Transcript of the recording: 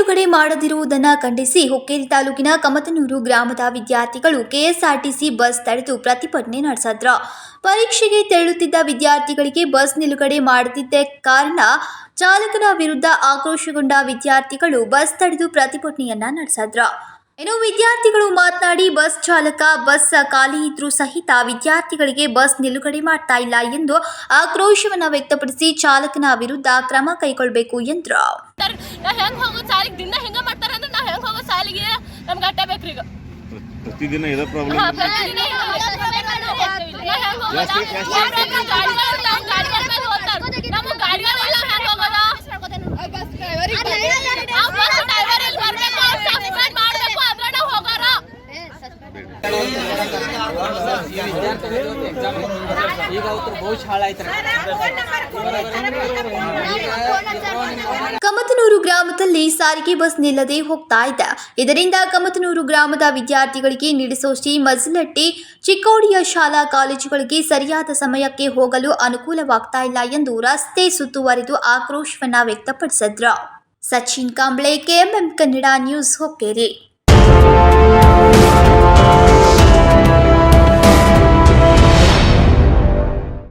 ನಿಲುಗಡೆ ಮಾಡದಿರುವುದನ್ನು ಖಂಡಿಸಿ ಹುಕ್ಕೇರಿ ತಾಲೂಕಿನ ಕಮತನೂರು ಗ್ರಾಮದ ವಿದ್ಯಾರ್ಥಿಗಳು ಕೆಎಸ್ಆರ್ಟಿಸಿ ಬಸ್ ತಡೆದು ಪ್ರತಿಭಟನೆ ನಡೆಸಿದ್ರು. ಪರೀಕ್ಷೆಗೆ ತೆರಳುತ್ತಿದ್ದ ವಿದ್ಯಾರ್ಥಿಗಳಿಗೆ ಬಸ್ ನಿಲುಗಡೆ ಮಾಡದಿದ್ದ ಕಾರಣ ಚಾಲಕನ ವಿರುದ್ಧ ಆಕ್ರೋಶಗೊಂಡ ವಿದ್ಯಾರ್ಥಿಗಳು ಬಸ್ ತಡೆದು ಪ್ರತಿಭಟನೆಯನ್ನ ನಡೆಸಿದ್ರು. ಇನ್ನು ವಿದ್ಯಾರ್ಥಿಗಳು ಮಾತನಾಡಿ ಬಸ್ ಚಾಲಕ ಬಸ್ ಖಾಲಿ ಇದ್ರೂ ಸಹಿತ ವಿದ್ಯಾರ್ಥಿಗಳಿಗೆ ಬಸ್ ನಿಲುಗಡೆ ಮಾಡ್ತಾ ಇಲ್ಲ ಎಂದು ಆಕ್ರೋಶವನ್ನ ವ್ಯಕ್ತಪಡಿಸಿ ಚಾಲಕನ ವಿರುದ್ಧ ಕ್ರಮ ಕೈಗೊಳ್ಳಬೇಕು ಎಂದರು. ಹೆಂಗ್ ಹೋಗೋದು ಸಾಲಿಗೆ ದಿನ ಹೆಂಗ ಮಾಡ್ತಾರ ಅಂದ್ರೆ ನಾವ್ ಹೆಂಗ್ ಹೋಗೋ ಸಾಲಿಗೆ ನಮ್ಗೆ ಅಟ್ಟ ಬೇಕ್ರಿ ಈಗ. ಪ್ರತಿದಿನ ಇದೇ ಪ್ರಾಬ್ಲಮ್ ಹೆಂಗ್ ಹೋಗೋದ? ಕಮತನೂರು ಗ್ರಾಮದಲ್ಲಿ ಸಾರಿಗೆ ಬಸ್ ನಿಲ್ಲದೆ ಹೋಗ್ತಾ ಇದೆ ಇದರಿಂದ ಕಮತನೂರು ಗ್ರಾಮದ ವಿದ್ಯಾರ್ಥಿಗಳಿಗೆ ನಿಡಿಸೋಷ್ಟಿ ಮಜಲಟ್ಟಿ ಚಿಕ್ಕೋಡಿಯ ಶಾಲಾ ಕಾಲೇಜುಗಳಿಗೆ ಸರಿಯಾದ ಸಮಯಕ್ಕೆ ಹೋಗಲು ಅನುಕೂಲವಾಗ್ತಾ ಇಲ್ಲ ಎಂದು ರಸ್ತೆ ಸುತ್ತುವರಿದು ಆಕ್ರೋಶವನ್ನ ವ್ಯಕ್ತಪಡಿಸಿದ್ರು. Sachin Kamble, KMM Kannada news Hukkeri.